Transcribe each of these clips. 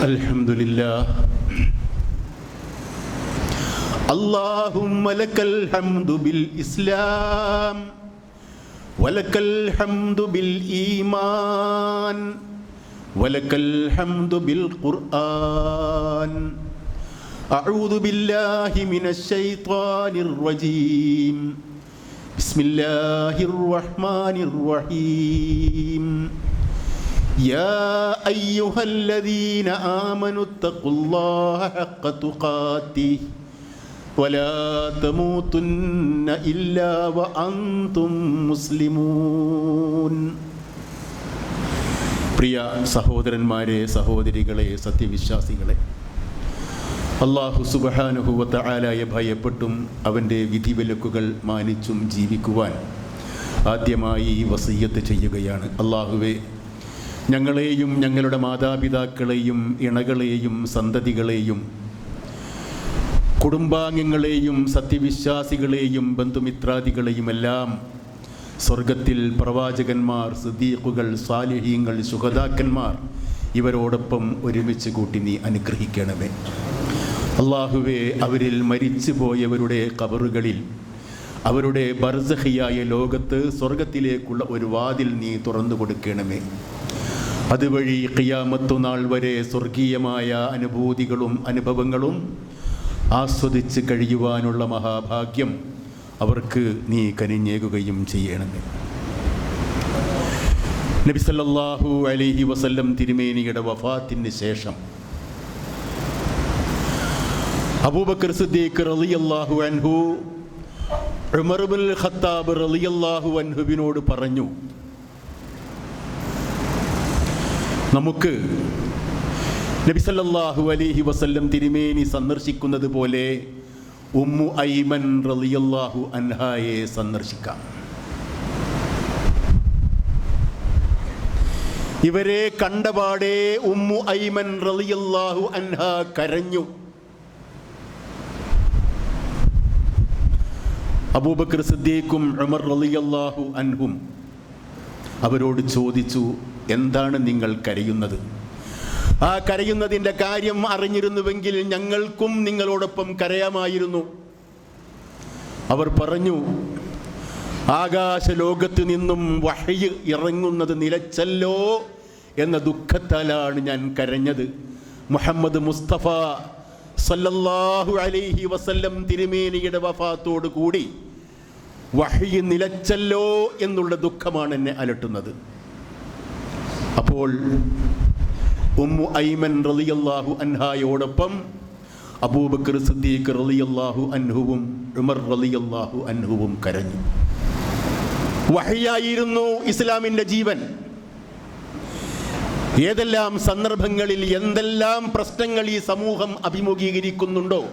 الحمد لله اللهم لك الحمد بالإسلام ولك الحمد بالإيمان ولك الحمد بالقرآن أعوذ بالله من الشيطان الرجيم بسم الله الرحمن الرحيم يا أيها الذين آمنوا اتقوا الله حق تقاته ولا تموتن إلا وأنتم مسلمون പ്രിയ സഹോദരന്മാരെ സഹോദരികളെ സത്യവിശ്വാസികളെ അള്ളാഹു സുബഹാനുഭവത്ത ആലായ ഭയപ്പെട്ടും അവൻ്റെ വിധിവിലക്കുകൾ മാനിച്ചും ജീവിക്കുവാൻ ആദ്യമായി വസീയത്ത് ചെയ്യുകയാണ് അള്ളാഹുവെ ഞങ്ങളെയും ഞങ്ങളുടെ മാതാപിതാക്കളെയും ഇണകളെയും സന്തതികളെയും കുടുംബാംഗങ്ങളെയും സത്യവിശ്വാസികളെയും ബന്ധുമിത്രാദികളെയും എല്ലാം സ്വർഗത്തിൽ പ്രവാചകന്മാർ സിദ്ദീഖുകൾ സാലിഹീങ്ങൾ സുഹതാക്കന്മാർ ഇവരോടൊപ്പം ഒരുമിച്ച് കൂട്ടി നീ അനുഗ്രഹിക്കണമേ. അള്ളാഹുവെ അവരിൽ മരിച്ചു പോയവരുടെ കബറുകളിൽ അവരുടെ ബർസഹിയായ ലോകത്ത് സ്വർഗത്തിലേക്കുള്ള ഒരു വാതിൽ നീ തുറന്നു കൊടുക്കണമേ അതുവഴി കിയാമത്തു നാൾ വരെ സ്വർഗീയമായ അനുഭൂതികളും അനുഭവങ്ങളും ആസ്വദിച്ച് കഴിയുവാനുള്ള മഹാഭാഗ്യം അവർക്ക് നീ കനിഞ്ഞേകുകയും ചെയ്യണമേ. നബിസല്ലാഹു അലിഹി വസല്ലം തിരുമേനിയുടെ വഫാത്തിന് ശേഷം അബൂബക്കർ സിദ്ദീഖ് റളിയല്ലാഹു അൻഹു ഉമർ ബിൻ ഖത്താബ് റളിയല്ലാഹു അൻഹുവിനോട് പറഞ്ഞു നമുക്ക് നബിസല്ലാഹു അലൈഹി വസല്ലം തിരുമേനി സന്ദർശിക്കുന്നത് പോലെ ഉമ്മു ഐമൻ റളിയല്ലാഹു അൻഹായെ സന്ദർശിക്കാം. ഇവരെ കണ്ടപാടെ ഉമ്മു ഐമൻ റളിയല്ലാഹു അൻഹ കരഞ്ഞു. അബൂബക്കർ സിദ്ദീഖും ഉമർ റളിയല്ലാഹു അൻഹും അവരോട് ചോദിച്ചു എന്താണ് നിങ്ങൾ കരയുന്നത്? ആ കരയുന്നതിന്റെ കാര്യം അറിഞ്ഞിരുന്നുവെങ്കിൽ ഞങ്ങൾക്കും നിങ്ങളോടൊപ്പം കരയാമായിരുന്നു. അവർ പറഞ്ഞു ആകാശ ലോകത്ത് നിന്നും വഹയ് ഇറങ്ങുന്നത് നിലച്ചല്ലോ എന്ന ദുഃഖത്താലാണ് ഞാൻ കരഞ്ഞത്. മുഹമ്മദ് മുസ്തഫ സല്ലല്ലാഹു അലൈഹി വസല്ലം തിരുമേനിയുടെ വഫാത്തോടു കൂടി വഹയ് നിലച്ചല്ലോ എന്നുള്ള ദുഃഖമാണ് എന്നെ അലട്ടുന്നത്. അപ്പോൾ ഉമ്മു ഐമൻ റളിയല്ലാഹു അൻഹായോടൊപ്പം അബൂബക്കർ സിദ്ദീഖ് റളിയല്ലാഹു അൻഹുവും ഉമർ റളിയല്ലാഹു അൻഹുവും കരഞ്ഞു. വഹയായിരുന്നു ഇസ്ലാമിന്റെ ജീവൻ. ഏതെല്ലാം സന്ദർഭങ്ങളിൽ എന്തെല്ലാം പ്രശ്നങ്ങൾ ഈ സമൂഹം അഭിമുഖീകരിക്കുന്നുണ്ടോ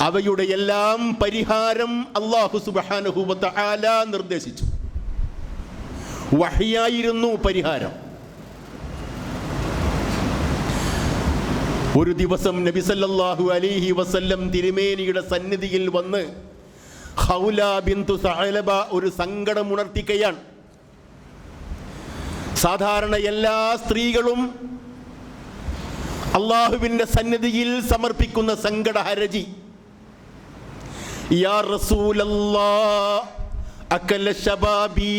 അവയുടെ എല്ലാം പരിഹാരം അള്ളാഹു സുബാനുഹൂബത്ത് ആല നിർദ്ദേശിച്ചു. വഹിയായിരുന്നു പരിഹാരം. ഒരു ദിവസം നബി സല്ലല്ലാഹു അലൈഹി വസല്ലം തിരുമേനിയുടെ സന്നിധിയിൽ വന്ന് ഹൗല ബിന്തു സഹലബ ഒരു സങ്കടം ഉണർത്തിക്കുകയാണ് സാധാരണ എല്ലാ സ്ത്രീകളും അള്ളാഹുവിന്റെ സന്നിധിയിൽ സമർപ്പിക്കുന്ന സങ്കട ഹരജി. യാ റസൂലല്ലാ അക്കല്ല ശബാബി.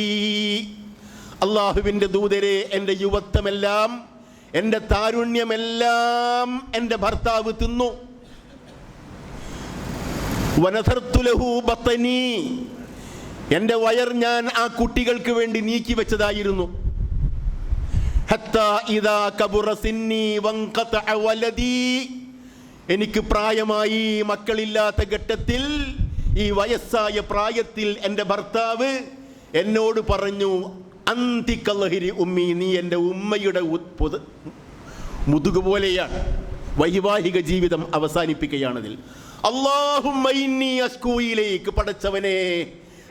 അള്ളാഹുവിന്റെ ദൂതരെ എന്റെ യുവത്വമെല്ലാം എന്റെ താരുണ്യമെല്ലാം എന്റെ ഭർത്താവ് തിന്നു. വനധർത്തുലഹു ബത്തനി. എന്റെ വയർ ഞാൻ ആ കുട്ടികൾക്ക് വേണ്ടി നീക്കി വെച്ചതായിരുന്നു. എനിക്ക് പ്രായമായി മക്കളില്ലാത്ത ഘട്ടത്തിൽ ഈ വയസ്സായ പ്രായത്തിൽ എന്റെ ഭർത്താവ് എന്നോട് പറഞ്ഞു അന്തിക്കല്ലഹിരി ഉമ്മി നീ എന്റെ ഉമ്മയുടെ മുതുക് പോലെയാണ്. വൈവാഹിക ജീവിതം അവസാനിപ്പിക്കുകയാണതിൽ. അള്ളാഹുലേക്ക് പടച്ചവനെ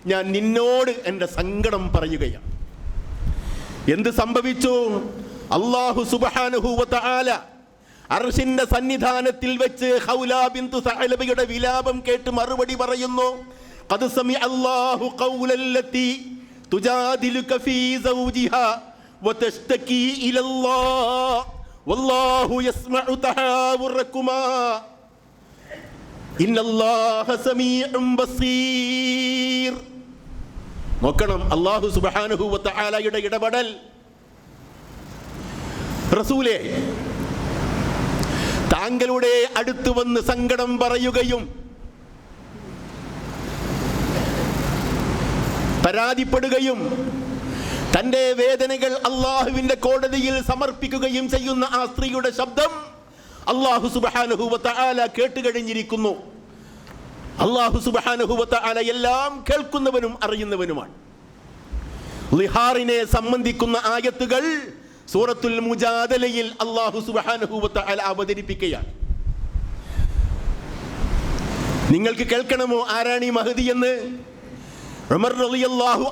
ഞാൻ നിന്നോട് എന്റെ സങ്കടം പറയുകയാണ്. എന്ത് സംഭവിച്ചു? അള്ളാഹു സുബാനുഹൂവത്ത ആല അർഷിന്റെ സന്നിധാനത്തിൽ വെച്ച് ഹൗലാ സഹലബിയുടെ വിലാപം കേട്ട് മറുപടി പറയുന്നു ഖദ് സമി അല്ലാഹു في زوجها وتشتكي إلى الله والله വല്ലാഹു യസ്മഉ إن ഇന്നല്ലാഹ سميع بصير നോക്കണം അല്ലാഹു സുബ്ഹാനഹു വ തആലയുടെ ഇടപെടൽ. റസൂലേ താങ്കളുടെ അടുത്ത് വന്ന് സങ്കടം പറയുകയും പരാതിപ്പെടുകയും തന്റെ വേദനകൾ അള്ളാഹുവിന്റെ കോടതിയിൽ സമർപ്പിക്കുകയും ചെയ്യുന്ന ആ സ്ത്രീയുടെ ശബ്ദം അള്ളാഹു സുബാനുഹൂവത്ത ആല കേട്ടുകഴിഞ്ഞിരിക്കുന്നു. അള്ളാഹു സുബാനുഹൂവത്ത ആല എല്ലാം കേൾക്കുന്നവനും അറിയുന്നവനുമാണ്. ലിഹാറിനെ സംബന്ധിക്കുന്ന ആയത്തുകൾ സൂറത്തുൽ മുജാദലയിൽ അള്ളാഹു സുബാനുഹൂവത്ത ആല അവതരിപ്പിക്കുകയാണ്. നിങ്ങൾക്ക് കേൾക്കണമോ ആരാണി മഹദി എന്ന്? ഉമർ റളിയല്ലാഹു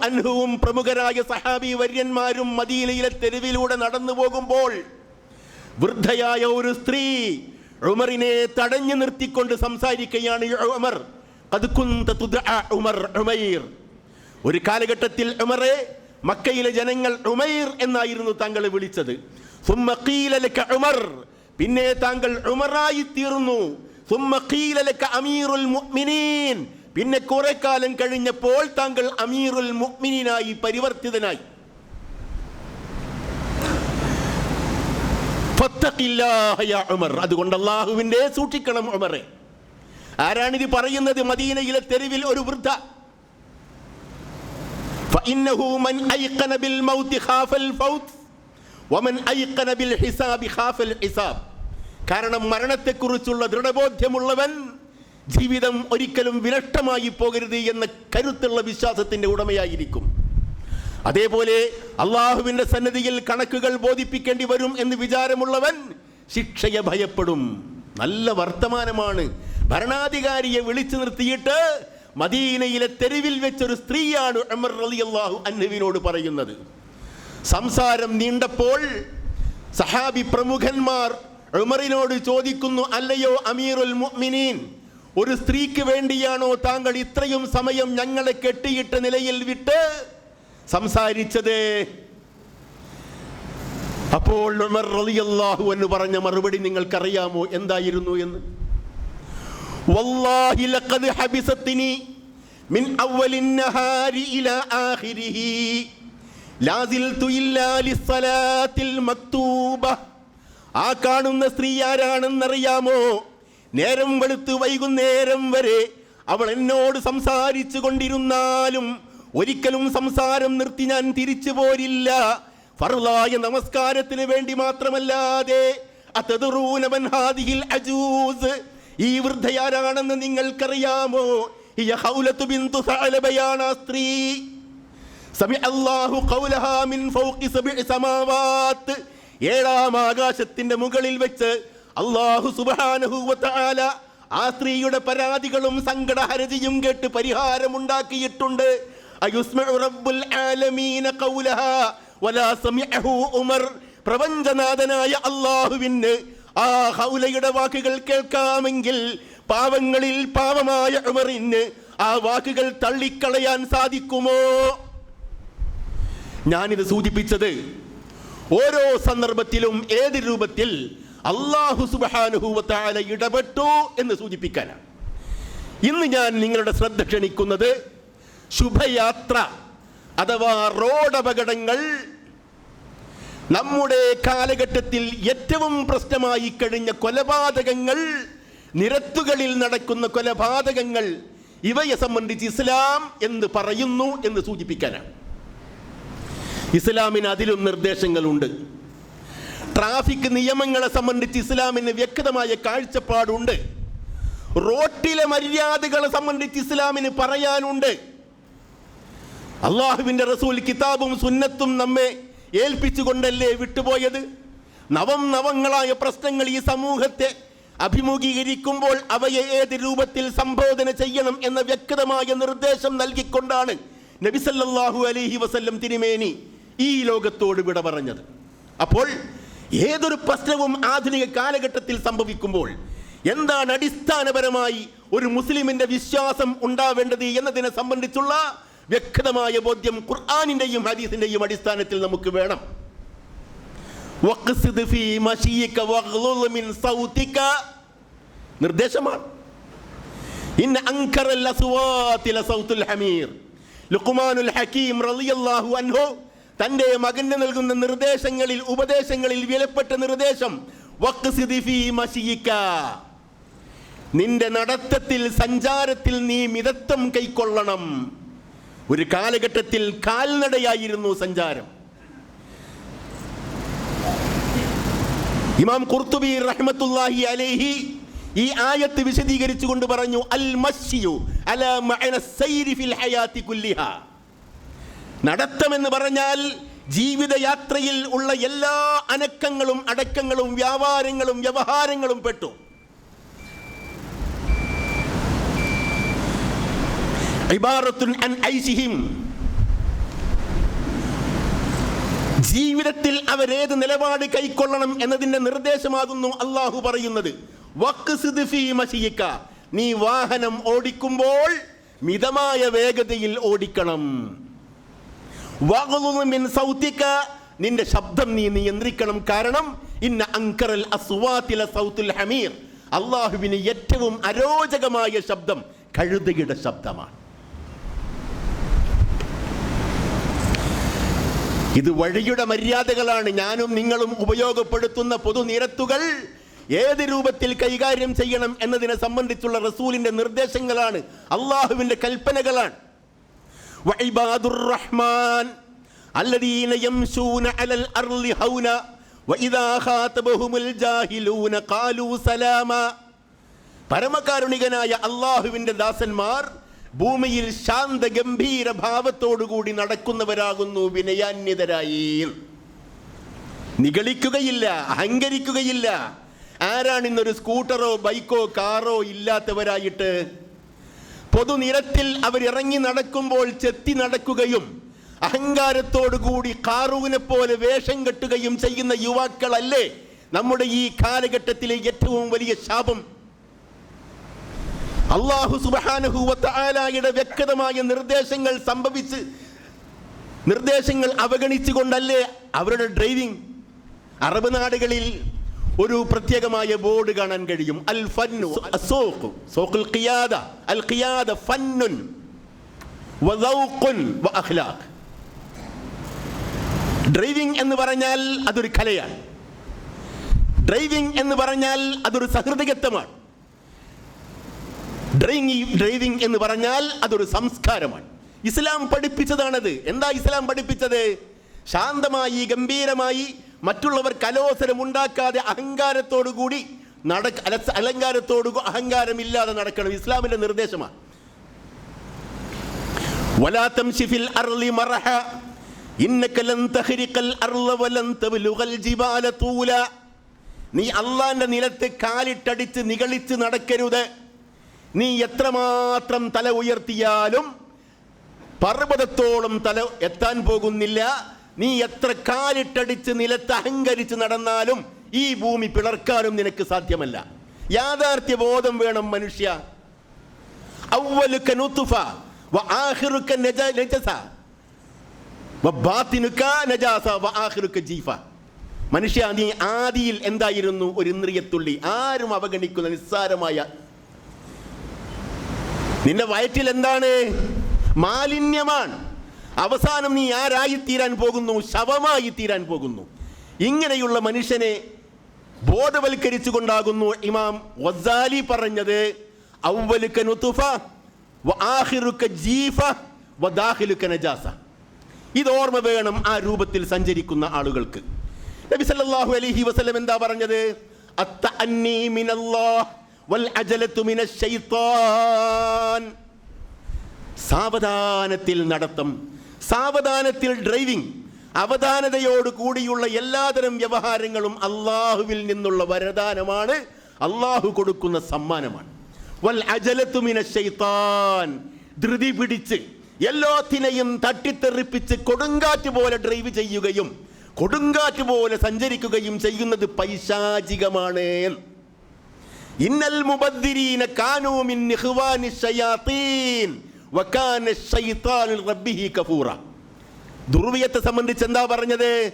അൻഹുവും പ്രമുഖരായ സഹാബി വര്യന്മാരും മദീനയിലെ തെരുവിലൂടെ നടന്നു പോകുമ്പോൾ വൃദ്ധയായ ഒരു സ്ത്രീ ഉമറിനെ തടഞ്ഞു നിർത്തിക്കൊണ്ട് സംസാരിക്കുകയാണ് ഉമർ. ഉമർ ഉമൈർ. ഒരു കാലഘട്ടത്തിൽ ഉമറെ മക്കയിലെ ജനങ്ങൾ ഉമൈർ എന്നായിരുന്നു താങ്കൾ വിളിച്ചത്. ഉമർ. പിന്നെ താങ്കൾ ഉമറായി തീർന്നു. അമീറുൽ മുഅ്മിനീൻ. പിന്നെ കുറെ കാലം കഴിഞ്ഞപ്പോൾ താങ്കൾ അമീറുൽ മുക്മിനായി പരിവർത്തിതനായി. അതുകൊണ്ട് അള്ളാഹുവിന്റെ സൂക്ഷിക്കണം അമറെ ആരാണിത് പറയുന്നത്? മദീനയിലെ തെരുവിൽ ഒരു വൃദ്ധ. കാരണം മരണത്തെക്കുറിച്ചുള്ള ദൃഢബോധ്യമുള്ളവൻ ജീവിതം ഒരിക്കലും വിനഷ്ടമായി പോകരുത് എന്ന കരുത്തുള്ള വിശ്വാസത്തിന്റെ ഉടമയായിരിക്കും. അതേപോലെ അള്ളാഹുവിന്റെ സന്നദ്ധിയിൽ കണക്കുകൾ ബോധിപ്പിക്കേണ്ടി വരും എന്ന് വിചാരമുള്ളവൻ ശിക്ഷയെ ഭയപ്പെടും. നല്ല വർത്തമാനമാണ്. ഭരണാധികാരിയെ വിളിച്ചു നിർത്തിയിട്ട് മദീനയിലെ തെരുവിൽ വെച്ചൊരു സ്ത്രീയാണ് അമർ അലി അള്ളാഹു അൻഹുവിനോട് പറയുന്നത്. സംസാരം നീണ്ടപ്പോൾ സഹാബി പ്രമുഖന്മാർ ഉമറിനോട് ചോദിക്കുന്നു അല്ലയോ അമീറുൽ മുഅ്മിനീൻ? ഒരു സ്ത്രീക്ക് വേണ്ടിയാണോ താങ്കൾ ഇത്രയും സമയം ഞങ്ങളെ കെട്ടിയിട്ട നിലയിൽ വിട്ട് സംസാരിച്ചത്? അപ്പോൾ ഉമർ റളിയല്ലാഹു എന്ന് പറഞ്ഞ മറുപടി നിങ്ങൾക്കറിയാമോ? എന്തായിരുന്നു എന്ന്? വല്ലാഹി ലഖദ് മിൻ ഇലാ ആഖിരിഹി മക്തൂബ. ആ കാണുന്ന സ്ത്രീ ആരാണെന്നറിയാമോ? നേരം വെളുത്ത് വൈകുന്നേരം വരെ അവൾ എന്നോട് സംസാരിച്ചു കൊണ്ടിരുന്നാലും ഒരിക്കലും സംസാരം നിർത്തി ഞാൻ തിരിച്ചു പോരില്ല. ഫർലായ നമസ്കാരത്തിന് വേണ്ടി മാത്രമല്ലാതെ അജൂസ് ഈ വൃദ്ധയാരാണെന്ന് നിങ്ങൾക്കറിയാമോ? സ്ത്രീ. ഏഴാം ആകാശത്തിന്റെ മുകളിൽ വെച്ച് സുബ്ഹാനഹു വ ആ സ്ത്രീയുടെ പരാതികളും സങ്കടഹരതിയും കേട്ട് പരിഹാരമുണ്ടാക്കിയിട്ടുണ്ട്. പ്രപഞ്ചനാഥനായ അള്ളാഹുവിന് ആ ഹൗലയുടെ വാക്കുകൾ കേൾക്കാമെങ്കിൽ പാവങ്ങളിൽ പാവമായ ഉമറിന് ആ വാക്കുകൾ തള്ളിക്കളയാൻ സാധിക്കുമോ? ഞാനിത് സൂചിപ്പിച്ചത് ഓരോ സന്ദർഭത്തിലും ഏത് രൂപത്തിൽ അള്ളാഹു സുബാനുഭൂവത്താല ഇടപെട്ടു എന്ന് സൂചിപ്പിക്കാനാണ്. ഇന്ന് ഞാൻ നിങ്ങളുടെ ശ്രദ്ധ ക്ഷണിക്കുന്നത് ശുഭയാത്ര അഥവാ റോഡ് അപകടങ്ങൾ നമ്മുടെ കാലഘട്ടത്തിൽ ഏറ്റവും പ്രശ്നമായി കഴിഞ്ഞ കൊലപാതകങ്ങൾ നിരത്തുകളിൽ നടക്കുന്ന കൊലപാതകങ്ങൾ ഇവയെ സംബന്ധിച്ച് ഇസ്ലാം എന്ന് പറയുന്നു എന്ന് സൂചിപ്പിക്കാനാണ്. ഇസ്ലാമിന് അതിലും നിർദ്ദേശങ്ങളുണ്ട്. ട്രാഫിക് നിയമങ്ങളെ സംബന്ധിച്ച് ഇസ്ലാമിന് വ്യക്തമായ കാഴ്ചപ്പാടുണ്ട്. റോട്ടിലെ മര്യാദകളെ സംബന്ധിച്ച് ഇസ്ലാമിന് പറയാനുണ്ട്. അള്ളാഹുവിന്റെ റസൂൽ കിതാബും സുന്നത്തും നമ്മെ ഏൽപ്പിച്ചുകൊണ്ടല്ലേ വിട്ടുപോയത്? നവം നവങ്ങളായ പ്രശ്നങ്ങൾ ഈ സമൂഹത്തെ അഭിമുഖീകരിക്കുമ്പോൾ അവയെ ഏത് രൂപത്തിൽ സംബോധന ചെയ്യണം എന്ന വ്യക്തമായ നിർദ്ദേശം നൽകിക്കൊണ്ടാണ് നബിസല്ലാഹു അലഹി വസല്ലം തിരുമേനി ഈ ലോകത്തോട് വിട പറഞ്ഞത്. അപ്പോൾ ഏതൊരു പ്രശ്നവും ആധുനിക കാലഘട്ടത്തിൽ സംഭവിക്കുമ്പോൾ എന്താണ് അടിസ്ഥാനപരമായി ഒരു മുസ്ലിമിന്റെ വിശ്വാസം ഉണ്ടാവേണ്ടത് എന്നതിനെ സംബന്ധിച്ചുള്ള വ്യക്തമായ ബോധ്യം ഖുർആാനിന്റെയും ഹദീസിന്റെയും അടിസ്ഥാനത്തിൽ നമുക്ക് വേണം. നിർദ്ദേശമാണ്. ഹമീർ. ലുഖ്മാനുൽ ഹക്കീം റളിയല്ലാഹു അൻഹു തന്റെ മകന് നൽകുന്ന നിർദ്ദേശങ്ങളിൽ ഉപദേശങ്ങളിൽ വിലപ്പെട്ട നിർദ്ദേശം. നിന്റെ നടത്തത്തിൽ സഞ്ചാരത്തിൽ നീ മിതത്വം കൈക്കൊള്ളണം. ഒരു കാലഘട്ടത്തിൽ കാൽനടയായിരുന്നു സഞ്ചാരം. ഇമാം കുർത്തുബി റഹ്മത്തുള്ളാഹി അലേഹി ഈ ആയത്ത് വിശദീകരിച്ചുകൊണ്ട് പറഞ്ഞു അൽ മസ്യു അല മഅന സൈരി ഫിൽ ഹയാത്തി കുല്ലിഹ. നടത്തം എന്ന് പറഞ്ഞാൽ ജീവിതയാത്രയിൽ ഉള്ള എല്ലാ അനക്കങ്ങളും അടക്കങ്ങളും വ്യാപാരങ്ങളും വ്യവഹാരങ്ങളും പെട്ടു ജീവിതത്തിൽ അവരേത് നിലപാട് കൈക്കൊള്ളണം എന്നതിന്റെ നിർദ്ദേശമാകുന്നു അള്ളാഹു പറയുന്നത്. നീ വാഹനം ഓടിക്കുമ്പോൾ മിതമായ വേഗതയിൽ ഓടിക്കണം. നിന്റെ ശബ്ദം നീ നിയന്ത്രിക്കണം. കാരണം ഇന്ന അങ്കറൽ സൗത്തുൽ ഹമീർ. അള്ളാഹുവിന് ഏറ്റവും അരോചകമായ ശബ്ദം കഴുതയുടെ ശബ്ദമാണ്. ഇത് വഴിയുടെ മര്യാദകളാണ്. ഞാനും നിങ്ങളും ഉപയോഗപ്പെടുത്തുന്ന പൊതുനിരത്തുകൾ ഏത് രൂപത്തിൽ കൈകാര്യം ചെയ്യണം എന്നതിനെ സംബന്ധിച്ചുള്ള റസൂലിന്റെ നിർദ്ദേശങ്ങളാണ്. അള്ളാഹുവിന്റെ കൽപ്പനകളാണ്. വഇബാദുർ റഹ്മാൻ الذين يمشون على الأرض هونا وإذا خاطبهم الجاهلون قالوا سلاما പരമകാരുണികനായ അള്ളാഹുവിന്റെ ദാസന്മാർ ഭൂമിയിൽ ശാന്ത ഗംഭീര ഭാവത്തോടുകൂടി നടക്കുന്നവരാകുന്നു വിനയാന്യതരായി നിഗളിക്കുകയില്ല അഹങ്കരിക്കുകയില്ല ആരാണ് ഇന്നൊരു സ്കൂട്ടറോ ബൈക്കോ കാറോ ഇല്ലാത്തവരായിട്ട് പൊതുനിരത്തിൽ അവരിറങ്ങി നടക്കുമ്പോൾ ചെത്തി നടക്കുകയും അഹങ്കാരത്തോടുകൂടി കാറൂവിനെ പോലെ വേഷം കെട്ടുകയും ചെയ്യുന്ന യുവാക്കളല്ലേ നമ്മുടെ ഈ കാലഘട്ടത്തിലെ ഏറ്റവും വലിയ ശാപം. അള്ളാഹു സുബാനഹുവത്തായാലയുടെ വ്യക്തമായ നിർദ്ദേശങ്ങൾ സംഭവിച്ച് നിർദ്ദേശങ്ങൾ അവഗണിച്ചുകൊണ്ടല്ലേ അവരുടെ ഡ്രൈവിംഗ്. അറബ് നാടുകളിൽ ഒരു പ്രത്യേകമായ ബോർഡ് കാണാൻ കഴിയും. അൽ ഫന്നു അസൂഖ്. സൂഖുൽ ഖിയാദ. അൽ ഖിയാദ ഫന്നുൻ വദൗഖുൻ വഅഖ്ലാഖ് ഡ്രൈവിംഗ് എന്ന് പറഞ്ഞാൽ അതൊരു കലയാണ്. ഡ്രൈവിംഗ് എന്ന് പറഞ്ഞാൽ അതൊരു സഹൃദയത്വമാണ്. ഡ്രൈവിംഗ് ഡ്രൈവിംഗ് എന്ന് പറഞ്ഞാൽ അതൊരു സംസ്കാരമാണ്. ഇസ്ലാം പഠിപ്പിച്ചതാണത്. എന്താ ഇസ്ലാം പഠിപ്പിച്ചത്? ശാന്തമായി ഗംഭീരമായി മറ്റുള്ളവർക്ക് അലോസരം ഉണ്ടാക്കാതെ അഹങ്കാരത്തോടുകൂടി നടക്ക അല അലങ്കാരത്തോടു അഹങ്കാരമില്ലാതെ നടക്കണം. ഇസ്ലാമിന്റെ നിർദ്ദേശമാണ്. വലാത്തം ഷിഫിൽ അർലി മറഹ. നീ അള്ളാന്റെ നിലത്ത് കാലിട്ടടിച്ച് നികളിച്ച് നടക്കരുത്. നീ എത്രമാത്രം തല ഉയർത്തിയാലും പർവതത്തോളം തല എത്താൻ പോകുന്നില്ല. നീ എത്ര കാലിട്ടടിച്ച് നിലത്ത് അഹങ്കരിച്ച് നടന്നാലും ഈ ഭൂമി പിളർക്കാനും നിനക്ക് സാധ്യമല്ല. യാഥാർത്ഥ്യ ബോധം വേണം മനുഷ്യ. മനുഷ്യ നീ ആദിയിൽ എന്തായിരുന്നു ഒരു ഇന്ദ്രിയത്തുള്ളി? ആരും അവഗണിക്കുന്ന നിസ്സാരമായ. നിന്റെ വയറ്റിൽ എന്താണ്? മാലിന്യമാണ്. അവസാനം നീ ആരായി തീരാൻ പോകുന്നു? ശവമായി തീരാൻ പോകുന്നു. ഇങ്ങനെയുള്ള മനുഷ്യനെ ബോധവൽക്കരിച്ചുകൊണ്ടാകുന്നു ഇമാം വസാലി പറഞ്ഞത് അവലുക നുതുഫ വആഖിറുക ജീഫ വദാഖിലുക നജാസ. ഇത് ഓർമ്മ വേണം ആ രൂപത്തിൽ സഞ്ചരിക്കുന്ന ആളുകൾക്ക്. നബി സല്ലല്ലാഹു അലൈഹി വസല്ലം എന്താ പറഞ്ഞത്? അത്തഅന്നി മിനല്ലാഹ് വൽ അജലത്തു മിനശ് സാവധാനത്തിൽ നടത്തം സാവധാനത്തിൽ ഡ്രൈവിംഗ് അവധാനതയോട് കൂടിയുള്ള എല്ലാതരം വ്യവഹാരങ്ങളും അള്ളാഹുവിൽ നിന്നുള്ള വരദാനമാണ്. അള്ളാഹു കൊടുക്കുന്ന സമ്മാനമാണ്. വൽ അജലത്തു മിനശ് ശൈത്താൻ. ധൃതി പിടിച്ച് എല്ലാത്തിനെയും തട്ടിത്തെറിപ്പിച്ച് കൊടുങ്കാറ്റ് പോലെ ഡ്രൈവ് ചെയ്യുകയും കൊടുങ്കാറ്റ് പോലെ സഞ്ചരിക്കുകയും ചെയ്യുന്നത് പൈശാചികമാണ്. ഇന്നൽ മുബദ്ദിരീന കാനൂമിൻ ഇഖ്വാനി ശയാത്തീൻ ദുർവിയത്തെ സംബന്ധിച്ച് എന്താ പറഞ്ഞത്?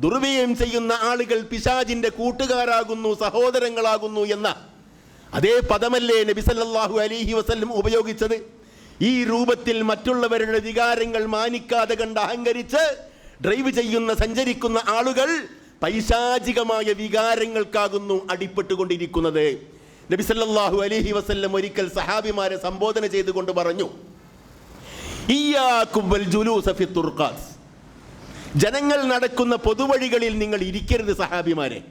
ദുർവിയം ചെയ്യുന്ന ആളുകൾ പിശാജിന്റെ കൂട്ടുകാരാകുന്നു സഹോദരങ്ങളാകുന്നു എന്ന അതേ പദമല്ലേ നബിസല്ലാഹു അലിഹി വസ്ല്ലം ഉപയോഗിച്ചത്. ഈ രൂപത്തിൽ മറ്റുള്ളവരുടെ വികാരങ്ങൾ മാനിക്കാതെ കണ്ട് അഹങ്കരിച്ച് ഡ്രൈവ് ചെയ്യുന്ന സഞ്ചരിക്കുന്ന ആളുകൾ പൈശാചികമായ വികാരങ്ങൾക്കാകുന്നു അടിപ്പെട്ടുകൊണ്ടിരിക്കുന്നത്. നബിസല്ലാഹു അലിഹി വസല്ലം ഒരിക്കൽ സഹാബിമാരെ സംബോധന ചെയ്തുകൊണ്ട് പറഞ്ഞു ജനങ്ങൾ നടക്കുന്ന പൊതുവഴികളിൽ നിങ്ങൾ ഇരിക്കരുത് സഹാബിമാരെ.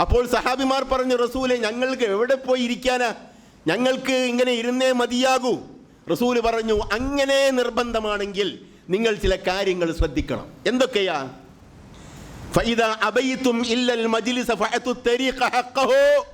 അപ്പോൾ സഹാബിമാർ പറഞ്ഞു റസൂലെ ഞങ്ങൾക്ക് എവിടെ പോയി ഇരിക്കാനാ? ഞങ്ങൾക്ക് ഇങ്ങനെ ഇരുന്നേ മതിയാകൂ. റസൂൽ പറഞ്ഞു അങ്ങനെ നിർബന്ധമാണെങ്കിൽ നിങ്ങൾ ചില കാര്യങ്ങൾ ശ്രദ്ധിക്കണം. എന്തൊക്കെയാ? മജ്ലിസ ഫഅതു തരീഖ ഹഖഹു.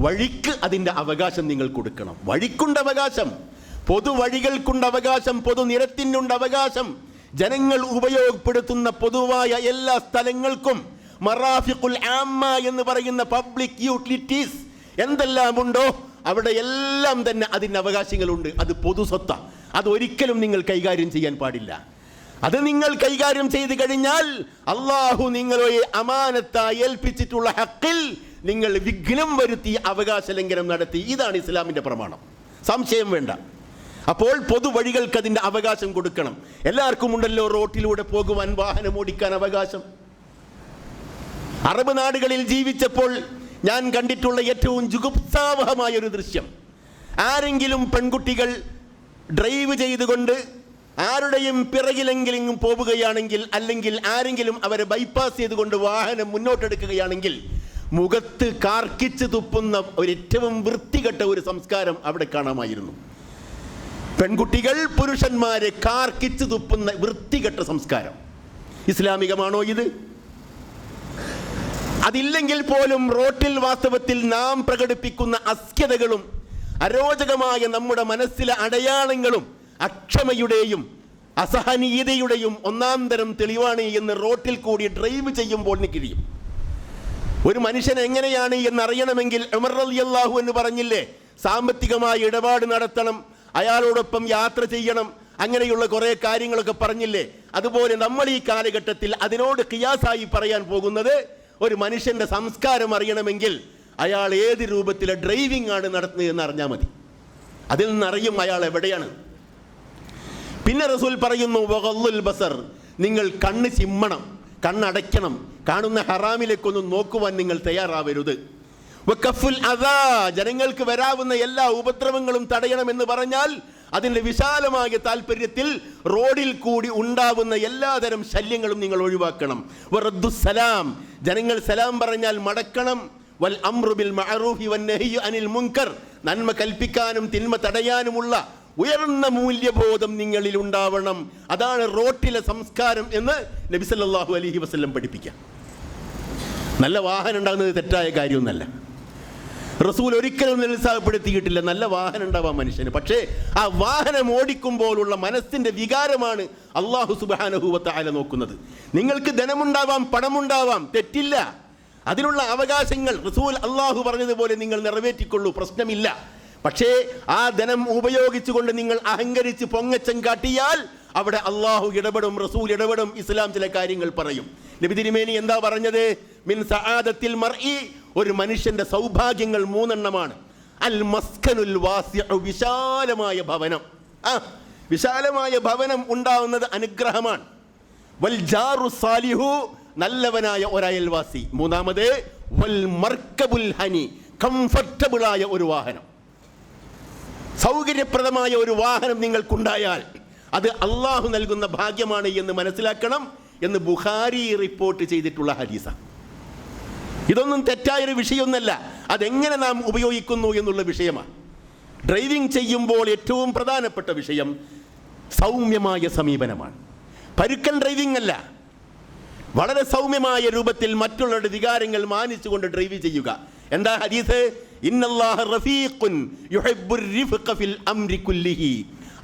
വഴിക്ക് അതിന്റെ അവകാശം നിങ്ങൾ കൊടുക്കണം. വഴിക്കുണ്ട് അവകാശം. പൊതുവഴികൾക്കുണ്ട് അവകാശം പൊതുനിരത്തിനുണ്ട് അവകാശം ജനങ്ങൾ ഉപയോഗപ്പെടുത്തുന്ന പൊതുവായ എല്ലാ സ്ഥലങ്ങൾക്കും മറാഫിഖുൽ ആമ്മ എന്ന് പറയുന്ന പബ്ലിക് യൂട്ടിലിറ്റീസ് എന്തെല്ലാം ഉണ്ടോ അവിടെ എല്ലാം തന്നെ അതിന് അവകാശങ്ങളുണ്ട്. അത് പൊതുസ്വത്ത അത് ഒരിക്കലും നിങ്ങൾ കൈകാര്യം ചെയ്യാൻ പാടില്ല. അത് നിങ്ങൾ കൈകാര്യം ചെയ്ത് കഴിഞ്ഞാൽ അള്ളാഹു നിങ്ങളെ അമാനത്തായി ഏൽപ്പിച്ചിട്ടുള്ള ഹക്കിൽ നിങ്ങൾ വിഘ്നം വരുത്തി അവകാശ ലംഘനം നടത്തി. ഇതാണ് ഇസ്ലാമിന്റെ പ്രമാണം. സംശയം വേണ്ട. അപ്പോൾ പൊതുവഴികൾക്ക് അതിന്റെ അവകാശം കൊടുക്കണം. എല്ലാവർക്കും ഉണ്ടല്ലോ റോട്ടിലൂടെ പോകുവാൻ വാഹനം ഓടിക്കാൻ അവകാശം. അറബ് നാടുകളിൽ ജീവിച്ചപ്പോൾ ഞാൻ കണ്ടിട്ടുള്ള ഏറ്റവും ജുഗുപ്സാവഹമായ ഒരു ദൃശ്യം. ആരെങ്കിലും പെൺകുട്ടികൾ ഡ്രൈവ് ചെയ്തുകൊണ്ട് ആരുടെയും പിറകിലെങ്കിലും പോവുകയാണെങ്കിൽ അല്ലെങ്കിൽ ആരെങ്കിലും അവരെ ബൈപ്പാസ് ചെയ്തുകൊണ്ട് വാഹനം മുന്നോട്ടെടുക്കുകയാണെങ്കിൽ മുഖത്ത് കാർക്കിച്ച് തുപ്പുന്ന ഒരു ഏറ്റവും വൃത്തികെട്ട ഒരു സംസ്കാരം അവിടെ കാണാമായിരുന്നു. പെൺകുട്ടികൾ പുരുഷന്മാരെ കാർക്കിച്ച് തുപ്പുന്ന വൃത്തികെട്ട സംസ്കാരം. ഇസ്ലാമികമാണോ ഇത്? അതില്ലെങ്കിൽ പോലും റോട്ടിൽ വാസ്തവത്തിൽ നാം പ്രകടിപ്പിക്കുന്ന അസ്ക്യതകളും അരോചകമായ നമ്മുടെ മനസ്സിലെ അടയാളങ്ങളും അക്ഷമയുടെയും അസഹനീയതയുടെയും ഒന്നാം തരം തെളിവാണ് എന്ന് റോട്ടിൽ കൂടി ഡ്രൈവ് ചെയ്യുമ്പോൾ നിൽക്കുകയും ഒരു മനുഷ്യൻ എങ്ങനെയാണ് എന്നറിയണമെങ്കിൽ ഉമർ റളിയല്ലാഹു എന്ന് പറഞ്ഞില്ലേ സാമ്പത്തികമായ ഇടപാട് നടത്തണം അയാളോടൊപ്പം യാത്ര ചെയ്യണം. അങ്ങനെയുള്ള കുറേ കാര്യങ്ങളൊക്കെ പറഞ്ഞില്ലേ? അതുപോലെ നമ്മൾ ഈ കാലഘട്ടത്തിൽ അതിനോട് കിയാസായി പറയാൻ പോകുന്നത് ഒരു മനുഷ്യന്റെ സംസ്കാരം അറിയണമെങ്കിൽ അയാൾ ഏത് രൂപത്തിലെ ഡ്രൈവിംഗ് ആണ് നടത്തുന്നത് എന്ന് അറിഞ്ഞാൽ മതി. അതിൽ നിന്നറിയും അയാൾ എവിടെയാണ്. പിന്നെ റസൂൽ പറയുന്നു വഗള്ളുൽ ബസർ നിങ്ങൾ കണ്ണ് ചിമ്മണം കണ്ണടയ്ക്കണം. കാണുന്ന ഹറാമിലേക്കൊന്നും നോക്കുവാൻ നിങ്ങൾ തയ്യാറാവരുത്. അതാ ജനങ്ങൾക്ക് വരാവുന്ന എല്ലാ ഉപദ്രവങ്ങളും തടയണമെന്ന് പറഞ്ഞാൽ അതിന്റെ വിശാലമായ താല്പര്യത്തിൽ റോഡിൽ കൂടി ഉണ്ടാവുന്ന എല്ലാതരം ശല്യങ്ങളും നിങ്ങൾ ഒഴിവാക്കണം. സലാം ജനങ്ങൾ സലാം പറഞ്ഞാൽ മടക്കണം. വൽ അമ്രുബിൽ മഅറൂഫി വൻ നഹിയു അനിൽ മുൻകർ നന്മ കൽപ്പിക്കാനും തിന്മ തടയാനുമുള്ള ഉയർന്ന മൂല്യബോധം നിങ്ങളിൽ ഉണ്ടാവണം. അതാണ് റോട്ടിലെ സംസ്കാരം എന്ന് നബി സല്ലല്ലാഹു അലൈഹി വസല്ലം പഠിപ്പിക്കാം നല്ല വാഹനം ഉണ്ടാകുന്നത് തെറ്റായ കാര്യമൊന്നല്ല റസൂൽ ഒരിക്കലും നിരുത്സാഹപ്പെടുത്തിയിട്ടില്ല നല്ല വാഹനം ഉണ്ടാവാം മനുഷ്യന്. പക്ഷേ ആ വാഹനം ഓടിക്കുമ്പോഴുള്ള മനസ്സിന്റെ വികാരമാണ് അള്ളാഹു സുബാനഹുവത്തായ നോക്കുന്നത്. നിങ്ങൾക്ക് ധനമുണ്ടാവാം പണമുണ്ടാവാം തെറ്റില്ല. അതിനുള്ള അവകാശങ്ങൾ റസൂൽ അള്ളാഹു പറഞ്ഞതുപോലെ നിങ്ങൾ നിറവേറ്റിക്കൊള്ളൂ പ്രശ്നമില്ല. പക്ഷേ ആ ധനം ഉപയോഗിച്ചുകൊണ്ട് നിങ്ങൾ അഹങ്കരിച്ച് പൊങ്ങച്ചം കാട്ടിയാൽ അവിടെ അള്ളാഹു ഇടപെടും റസൂൽ ഇടപെടും ഇസ്ലാം ചില കാര്യങ്ങൾ പറയും. നബി തിരുമേനി എന്താ പറഞ്ഞത്? മിൻ സആദത്തിൽ മർഇ ഒരു മനുഷ്യന്റെ സൗഭാഗ്യങ്ങൾ മൂന്നെണ്ണമാണ്. അൽ മസ്കനുൽ വാസ്യ വിശാലമായ ഭവനം. ആ വിശാലമായ ഭവനം ഉണ്ടാവുന്നത് അനുഗ്രഹമാണ്. വൽ ജാറു സാലിഹു നല്ലവനായ ഒരയൽവാസി മൂന്നാമത് വൽ മർക്കബുൽ ഹനി കംഫർട്ടബിളായ ഒരു വാഹനം. സൗകര്യപ്രദമായ ഒരു വാഹനം നിങ്ങൾക്കുണ്ടായാൽ അത് അള്ളാഹു നൽകുന്ന ഭാഗ്യമാണ് എന്ന് മനസ്സിലാക്കണം എന്ന് ബുഖാരി റിപ്പോർട്ട് ചെയ്തിട്ടുള്ള ഹദീസ ഇതൊന്നും തെറ്റായൊരു വിഷയമൊന്നല്ല. അതെങ്ങനെ നാം ഉപയോഗിക്കുന്നു എന്നുള്ള വിഷയമാണ്. ഡ്രൈവിംഗ് ചെയ്യുമ്പോൾ ഏറ്റവും പ്രധാനപ്പെട്ട വിഷയം സൗമ്യമായ സമീപനമാണ്. പരുക്കൻ ഡ്രൈവിംഗ് അല്ല. വളരെ സൗമ്യമായ രൂപത്തിൽ മറ്റുള്ളവരുടെ വികാരങ്ങൾ മാനിച്ചുകൊണ്ട് ഡ്രൈവ് ചെയ്യുക. എന്താ ഹദീസ്?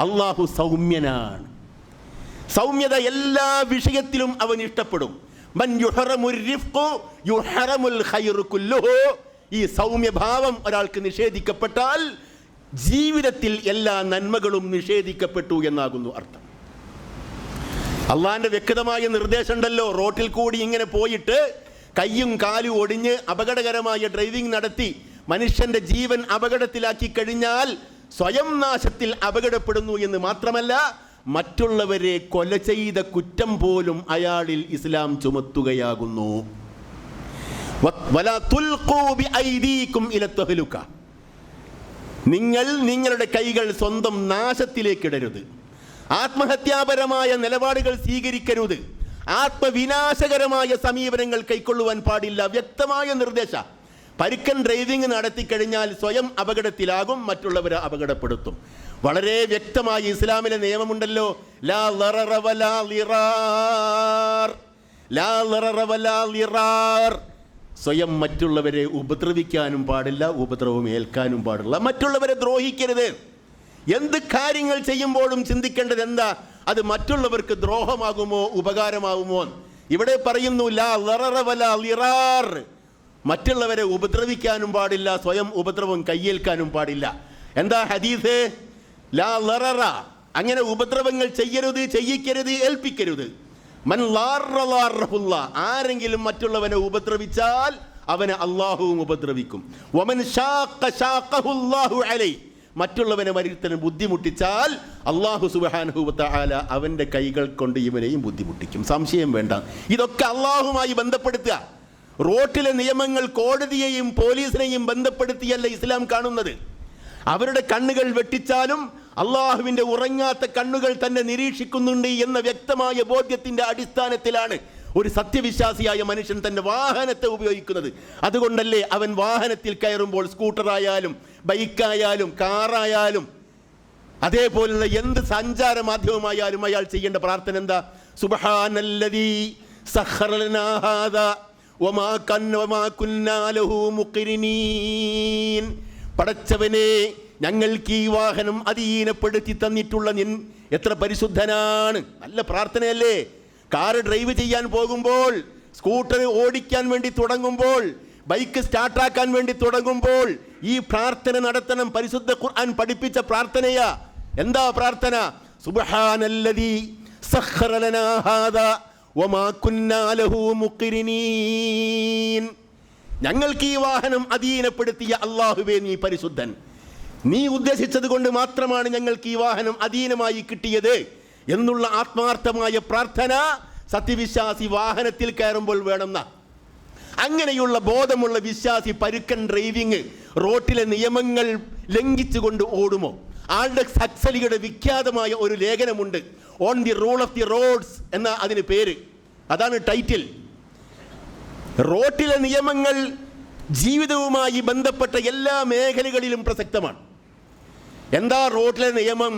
അള്ളാഹു സൗമ്യനാണ്. സൗമ്യത എല്ലാ വിഷയത്തിലും അവൻ ഇഷ്ടപ്പെടും. ഈ സൗമ്യഭാവം ഒരാൾക്ക് നിഷേധിക്കപ്പെട്ടാൽ ജീവിതത്തിൽ എല്ലാ നന്മകളും നിഷേധിക്കപ്പെട്ടു എന്നാകുന്നു അർത്ഥം. അള്ളാന്റെ വ്യക്തമായ നിർദ്ദേശം ഉണ്ടല്ലോ റോട്ടിൽ കൂടി ഇങ്ങനെ പോയിട്ട് കയ്യും കാലും ഒടിഞ്ഞ് അപകടകരമായ ഡ്രൈവിംഗ് നടത്തി മനുഷ്യന്റെ ജീവൻ അപകടത്തിലാക്കി കഴിഞ്ഞാൽ സ്വയം നാശത്തിൽ അപകടപ്പെടുന്നു എന്ന് മാത്രമല്ല മറ്റുള്ളവരെ കൊല ചെയ്ത കുറ്റം പോലും അയാളിൽ ഇസ്ലാം ചുമത്തുകയാകുന്നു. നിങ്ങൾ നിങ്ങളുടെ കൈകൾ സ്വന്തം നാശത്തിലേക്കിടരുത്. ആത്മഹത്യാപരമായ നിലപാടുകൾ സ്വീകരിക്കരുത്. ആത്മവിനാശകരമായ സമീപനങ്ങൾ കൈക്കൊള്ളുവാൻ പാടില്ല. വ്യക്തമായ നിർദ്ദേശ. പരുക്കൻ ഡ്രൈവിംഗ് നടത്തിക്കഴിഞ്ഞാൽ സ്വയം അപകടത്തിലാകും മറ്റുള്ളവരെ അപകടപ്പെടുത്തും. വളരെ വ്യക്തമായി ഇസ്ലാമിലെ നിയമമുണ്ടല്ലോ. ലാ. സ്വയം മറ്റുള്ളവരെ ഉപദ്രവിക്കാനും പാടില്ല ഉപദ്രവം ഏൽക്കാനും പാടില്ല. മറ്റുള്ളവരെ ദ്രോഹിക്കരുത്. എന്ത് കാര്യങ്ങൾ ചെയ്യുമ്പോഴും ചിന്തിക്കേണ്ടത് എന്താ? അത് മറ്റുള്ളവർക്ക് ദ്രോഹമാകുമോ ഉപകാരമാകുമോ? ഇവിടെ പറയുന്നു ലാ ലിറാർ. മറ്റുള്ളവരെ ഉപദ്രവിക്കാനും പാടില്ല സ്വയം ഉപദ്രവം കയ്യേൽക്കാനും പാടില്ല. എന്താ ഹദീസ്? ലാ ലററ. അങ്ങനെ ഉപദ്രവങ്ങൾ ചെയ്യരുത് ചെയ്യിക്കരുത് ഏൽപ്പിക്കരുത്. മൻ ലാറ ലാറഹുല്ല. ആരെങ്കിലും മറ്റുള്ളവനെ ഉപദ്രവിച്ചാൽ അവനെ അള്ളാഹുവും ഉപദ്രവിക്കും. വമൻ അലൈ മറ്റുള്ളവനെ മരുത്തനെ ബുദ്ധിമുട്ടിച്ചാൽ അള്ളാഹു സുബാനുഹുവത്ത ആല അവന്റെ കൈകൾ കൊണ്ട് ഇവനെയും ബുദ്ധിമുട്ടിക്കും. സംശയം വേണ്ട. ഇതൊക്കെ അള്ളാഹുമായി ബന്ധപ്പെടുത്തുക. റോട്ടിലെ നിയമങ്ങൾ കോടതിയെയും പോലീസിനെയും ബന്ധപ്പെടുത്തിയല്ല ഇസ്ലാം കാണുന്നത്. അവരുടെ കണ്ണുകൾ വെട്ടിച്ചാലും അള്ളാഹുവിന്റെ ഉറങ്ങാത്ത കണ്ണുകൾ തന്നെ നിരീക്ഷിക്കുന്നുണ്ട് എന്ന വ്യക്തമായ ബോധ്യത്തിന്റെ അടിസ്ഥാനത്തിലാണ് ഒരു സത്യവിശ്വാസിയായ മനുഷ്യൻ തന്റെ വാഹനത്തെ ഉപയോഗിക്കുന്നത്. അതുകൊണ്ടല്ലേ അവൻ വാഹനത്തിൽ കയറുമ്പോൾ സ്കൂട്ടറായാലും ബൈക്കായാലും കാറായാലും അതേപോലുള്ള എന്ത് സഞ്ചാര മാധ്യമമായാലും അയാൾ ചെയ്യേണ്ട പ്രാർത്ഥന എന്താ? മുഖ്രിനീൻ. പടച്ചവനെ ഞങ്ങൾക്ക് ഈ വാഹനം അധീനപ്പെടുത്തി തന്നിട്ടുള്ള നിൻ എത്ര പരിശുദ്ധനാണ്. നല്ല പ്രാർത്ഥനയല്ലേ? കാറ് ഡ്രൈവ് ചെയ്യാൻ പോകുമ്പോൾ സ്കൂട്ടർ ഓടിക്കാൻ വേണ്ടി തുടങ്ങുമ്പോൾ ബൈക്ക് സ്റ്റാർട്ടാക്കാൻ വേണ്ടി തുടങ്ങുമ്പോൾ ഈ പ്രാർത്ഥന നടത്തണം. പരിശുദ്ധ ഖുർആൻ പഠിപ്പിച്ച പ്രാർത്ഥനയാ. എന്താ പ്രാർത്ഥന? ഹാദാ വമാ കുന്നാ ലഹു ഞങ്ങൾക്ക് ഈ വാഹനം അധീനപ്പെടുത്തിയ അള്ളാഹുവേ നീ പരിശുദ്ധൻ. നീ ഉദ്ദേശിച്ചത് കൊണ്ട് മാത്രമാണ് ഞങ്ങൾക്ക് ഈ വാഹനം അധീനമായി കിട്ടിയത് എന്നുള്ള ആത്മാർത്ഥമായ പ്രാർത്ഥന സത്യവിശ്വാസി വാഹനത്തിൽ കയറുമ്പോൾ വേണമെന്ന അങ്ങനെയുള്ള ബോധമുള്ള വിശ്വാസി പരുക്കൻ ഡ്രൈവിങ് റോട്ടിലെ നിയമങ്ങൾ ലംഘിച്ചുകൊണ്ട് ഓടുമോ? ആളുടെ സക്സലിയുടെ വിഖ്യാതമായ ഒരു ലേഖനമുണ്ട്. On the rule of the roads എന്ന അതിന് പേര്. അതാണ് ടൈറ്റിൽ റോട്ടിലെ നിയമങ്ങൾ ജീവിതവുമായി ബന്ധപ്പെട്ട എല്ലാ മേഖലകളിലും പ്രസക്തമാണ്. എന്താ റോഡിലെ നിയമം?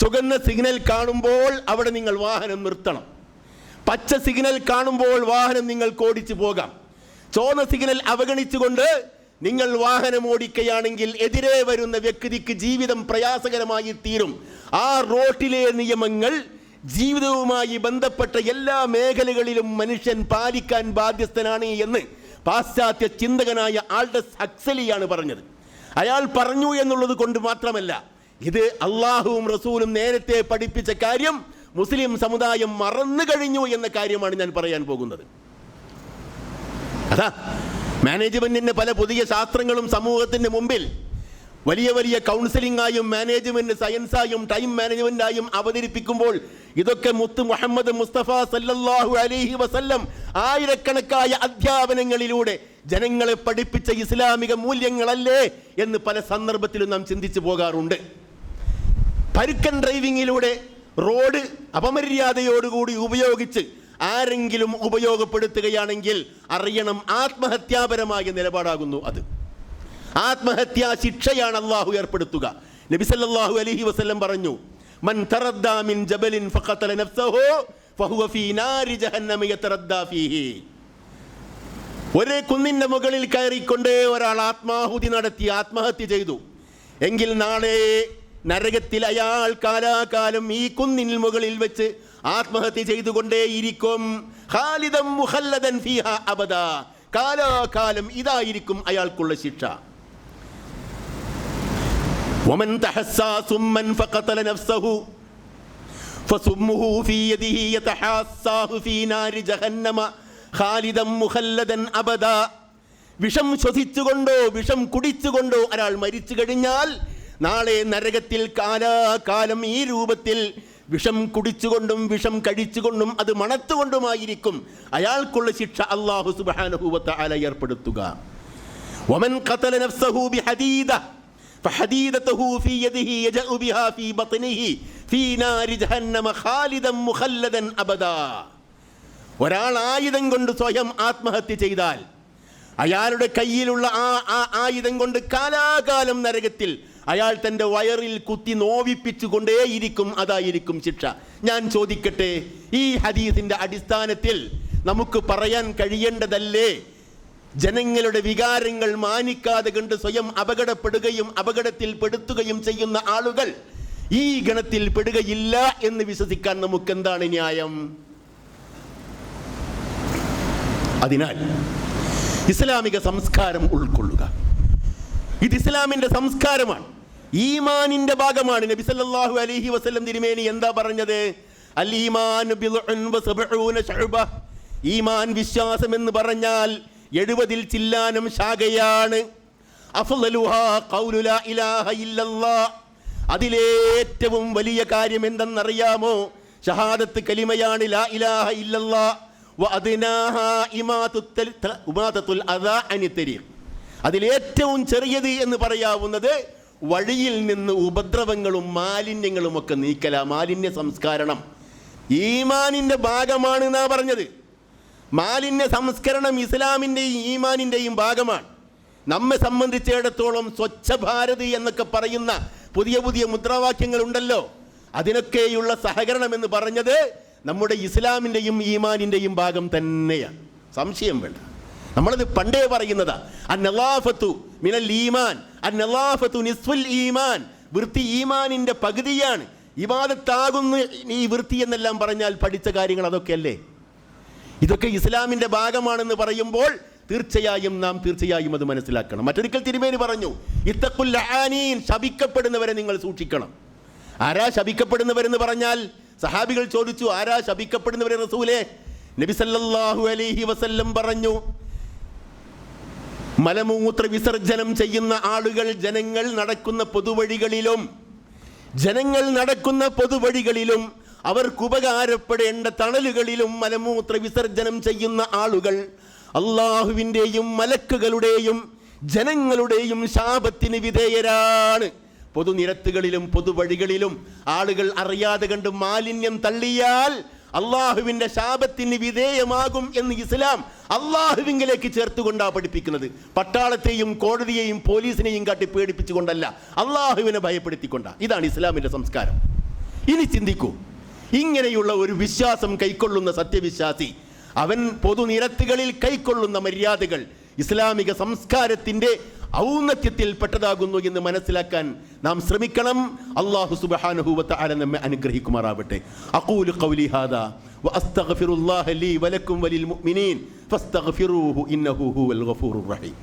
ചുവന്ന സിഗ്നൽ കാണുമ്പോൾ അവിടെ നിങ്ങൾ വാഹനം നിർത്തണം. പച്ച സിഗ്നൽ കാണുമ്പോൾ വാഹനം നിങ്ങൾക്ക് ഓടിച്ചു പോകാം. ചോന്ന സിഗ്നൽ അവഗണിച്ചുകൊണ്ട് നിങ്ങൾ വാഹനം ഓടിക്കുകയാണെങ്കിൽ എതിരെ വരുന്ന വ്യക്തിക്ക് ജീവിതം പ്രയാസകരമായി തീരും. ആ റോട്ടിലെ നിയമങ്ങൾ ജീവിതവുമായി ബന്ധപ്പെട്ട എല്ലാ മേഖലകളിലും മനുഷ്യൻ പാലിക്കാൻ ബാധ്യസ്ഥനാണ് എന്ന് പാശ്ചാത്യ ചിന്തകനായ ആൾഡസ് ഹക്സലിയാണ് പറഞ്ഞത്. അയാൾ പറഞ്ഞു എന്നുള്ളത് കൊണ്ട് മാത്രമല്ല ഇത് അള്ളാഹുവും റസൂലും നേരത്തെ പഠിപ്പിച്ച കാര്യം മുസ്ലിം സമുദായം മറന്നു കഴിഞ്ഞു എന്ന കാര്യമാണ് ഞാൻ പറയാൻ പോകുന്നത്. അതാ മാനേജ്മെന്റിന്റെ പല പുതിയ ശാസ്ത്രങ്ങളും സമൂഹത്തിന്റെ മുമ്പിൽ വലിയ വലിയ കൗൺസിലിംഗായും മാനേജ്മെന്റ് സയൻസായും ടൈം മാനേജ്മെന്റായും അവതരിപ്പിക്കുമ്പോൾ ഇതൊക്കെ മുത്ത് മുഹമ്മദ് മുസ്തഫ സല്ലല്ലാഹു അലൈഹി വസല്ലം ആയിരക്കണക്കായ അധ്യാപനങ്ങളിലൂടെ ജനങ്ങളെ പഠിപ്പിച്ച ഇസ്ലാമിക മൂല്യങ്ങളല്ലേ എന്ന് പല സന്ദർഭത്തിലും നാം ചിന്തിച്ചു പോകാറുണ്ട്. പരുക്കൻ ഡ്രൈവിങ്ങിലൂടെ റോഡ് അപമര്യാദയോടുകൂടി ഉപയോഗിച്ച് ആരെങ്കിലും ഉപയോഗപ്പെടുത്തുകയാണെങ്കിൽ അറിയണം ആത്മഹത്യാപരമായ നിലപാടാകുന്നു അത്. ആത്മഹത്യാ ശിക്ഷയാണ് അള്ളാഹു ഏർപ്പെടുത്തുക. നബിസല്ലാഹു അലഹി വസല്ലം പറഞ്ഞു മൻ തറദ്ദാ മിൻ ജബലിൻ നഫ്സഹു ഫഹുവ ഫീ നാരി ഫീഹി. ഒരു കുന്നിന്റെ മുകളിൽ കയറിക്കൊണ്ടേ ഒരാൾ ആത്മാഹുതി നടത്തി ആത്മഹത്യ ചെയ്തു. എങ്കിൽ നാളെ നരകത്തിൽ അയാൾ കാലാകാലം ഈ കുന്നിൻ മുകളിൽ വെച്ച് ആത്മഹത്യ ചെയ്തുകൊണ്ടേയിരിക്കും. ഖാലിദം മുഖല്ലദൻ ഫീഹ അബദ. കാലാകാലം ഇതായിരിക്കും അയാൾക്കുള്ള ശിക്ഷ. ومن تحسى ثم فقتل نفسه فسمه في يده يتحاساه في نار جهنم خالدا مخلدا أبدا വിഷം ശ്വസിച്ചുകൊണ്ടോ വിഷം കുടിച്ചുകൊണ്ടോ ഒരാൾ മരിച്ചു കഴിഞ്ഞാൽ നാളെ നരകത്തിൽ കാലാകാലം ഈ രൂപത്തിൽ വിഷം കുടിച്ചുകൊണ്ടും വിഷം കഴിച്ചുകൊണ്ടും അത് മണത്തുകൊണ്ടുമായിരിക്കും അയാൾക്കുള്ള ശിക്ഷ അള്ളാഹു സുബാനുഭൂവത്ത അല ഏർപ്പെടുത്തുക ومن قتل نفسه بحديدة فحديدته في يده يجأ بها في بطنه في نار جهنم خالدا مخلدا أبدا ഒരാൾ ആയുധം കൊണ്ട് സ്വയം ആത്മഹത്യ ചെയ്താൽ അയാളുടെ കയ്യിലുള്ള ആ ആ ആയുധം കൊണ്ട് കാലാകാലം നരകത്തിൽ അയാൾ തൻ്റെ വയറിൽ കുത്തി നോവിപ്പിച്ചു കൊണ്ടേയിരിക്കും അതായിരിക്കും ശിക്ഷ ഞാൻ ചോദിക്കട്ടെ ഈ ഹദീസിന്റെ അടിസ്ഥാനത്തിൽ നമുക്ക് പറയാൻ കഴിയേണ്ടതല്ലേ ജനങ്ങളുടെ വികാരങ്ങൾ മാനിക്കാതെ കണ്ട് സ്വയം അപകടപ്പെടുകയും അപകടത്തിൽ പെടുത്തുകയും ചെയ്യുന്ന ആളുകൾ ഈ ഗണത്തിൽ പെടുകയില്ല എന്ന് വിശ്വസിക്കാൻ നമുക്ക് എന്താണ് ന്യായം? അതിനാൽ ഇസ്ലാമിക സംസ്കാരം ഉൾക്കൊള്ളുക. ഇത് ഇസ്ലാമിന്റെ സംസ്കാരമാണ്. ഈമാനിന്റെ ഭാഗമാണ്. നബി സല്ലല്ലാഹു അലൈഹി വസല്ലം തിരുമേനി എന്താ പറഞ്ഞത്? അൽ ഈമാൻ വിശ്വാസം എന്ന് പറഞ്ഞാൽ എഴുപതിൽ ചില്ലാനും ശാഖയാണ്. അതിലേറ്റവും വലിയ കാര്യം എന്തെന്നറിയാമോ? ഷഹാദത്ത് കലിമയാണ് ലാ ഇലാഹ അതിലേറ്റവും ചെറിയത് എന്ന് പറയാവുന്നത് വഴിയിൽ നിന്ന് ഉപദ്രവങ്ങളും മാലിന്യങ്ങളും ഒക്കെ നീക്കല. മാലിന്യ സംസ്കരണം. ഈമാനിന്റെ ഭാഗമാണ് എന്നാ പറഞ്ഞത്. മാലിന്യ സംസ്കരണം ഇസ്ലാമിന്റെയും ഈമാനിന്റെയും ഭാഗമാണ്. നമ്മെ സംബന്ധിച്ചിടത്തോളം സ്വച്ഛ ഭാരത് എന്നൊക്കെ പറയുന്ന പുതിയ പുതിയ മുദ്രാവാക്യങ്ങൾ ഉണ്ടല്ലോ അതിനൊക്കെയുള്ള സഹകരണം എന്ന് പറഞ്ഞത് നമ്മുടെ ഇസ്ലാമിന്റെയും ഈമാനിന്റെയും ഭാഗം തന്നെയാണ്. സംശയം വേണ്ട. നമ്മളത് പണ്ടേ പറയുന്നതാ. മിനൽ ഈമാൻ ഈമാൻ. വൃത്തി ഈമാനിന്റെ പകുതിയാണ്. ഇവാദത്താകുന്നു ഈ വൃത്തി എന്നെല്ലാം പറഞ്ഞാൽ പഠിച്ച കാര്യങ്ങൾ അതൊക്കെയല്ലേ? ഇതൊക്കെ ഇസ്ലാമിന്റെ ഭാഗമാണെന്ന് പറയുമ്പോൾ തീർച്ചയായും നാം തീർച്ചയായും അത് മനസ്സിലാക്കണം. മറ്റൊരിക്കൽ തിരുമേനി പറഞ്ഞു ഇത്തക്കുല്ലാനീൻ ശപിക്കപ്പെടുന്നവരെ നിങ്ങൾ സൂക്ഷിക്കണം. ആരാ ശപിക്കപ്പെടുന്നവരെന്ന് പറഞ്ഞാൽ സഹാബികൾ ചോദിച്ചു ആരാ ശപിക്കപ്പെടുന്നവരെ റസൂലെ? നബി സല്ലല്ലാഹു അലൈഹി വസല്ലം പറഞ്ഞു മലമൂത്ര വിസർജനം ചെയ്യുന്ന ആളുകൾ ജനങ്ങൾ നടക്കുന്ന പൊതുവഴികളിലും ജനങ്ങൾ നടക്കുന്ന പൊതുവഴികളിലും അവർക്ക് ഉപകാരപ്പെടേണ്ട തണലുകളിലും മലമൂത്ര വിസർജനം ചെയ്യുന്ന ആളുകൾ അള്ളാഹുവിന്റെയും മലക്കുകളുടെയും ജനങ്ങളുടെയും ശാപത്തിന് വിധേയരാണ്. പൊതുനിരത്തുകളിലും പൊതുവഴികളിലും ആളുകൾ അറിയാതെ കണ്ട് മാലിന്യം തള്ളിയാൽ അള്ളാഹുവിന്റെ ശാപത്തിന് വിധേയമാകും എന്ന് ഇസ്ലാം അള്ളാഹുവിങ്കിലേക്ക് ചേർത്തുകൊണ്ടാണ് പഠിപ്പിക്കുന്നത്. പട്ടാളത്തെയും കോടതിയെയും പോലീസിനെയും കാട്ടി പേടിപ്പിച്ചുകൊണ്ടല്ല അള്ളാഹുവിനെ ഭയപ്പെടുത്തിക്കൊണ്ടാണ് ഇതാണ് ഇസ്ലാമിന്റെ സംസ്കാരം. ഇനി ചിന്തിക്കൂ ഇങ്ങനെയുള്ള ഒരു വിശ്വാസം കൈക്കൊള്ളുന്ന സത്യവിശ്വാസി അവൻ പൊതുനിരത്തുകളിൽ കൈക്കൊള്ളുന്ന മര്യാദകൾ ഇസ്ലാമിക സംസ്കാരത്തിന്റെ ഔന്നത്യത്തിൽ പെട്ടതാകുന്നു എന്ന് മനസ്സിലാക്കാൻ നാം ശ്രമിക്കണം. അള്ളാഹു സുബ്ഹാനഹു വതആല നമ്മെ അനുഗ്രഹിക്കുമാറാവട്ടെ. അഖൂലു ഖൗലി ഹാദാ വലക്കും വലിൽ മുഅ്മിനീൻ ഫസ്തഗ്ഫിറൂഹു ഇന്നഹു ഹുവൽ ഗഫൂറുർ റഹീം.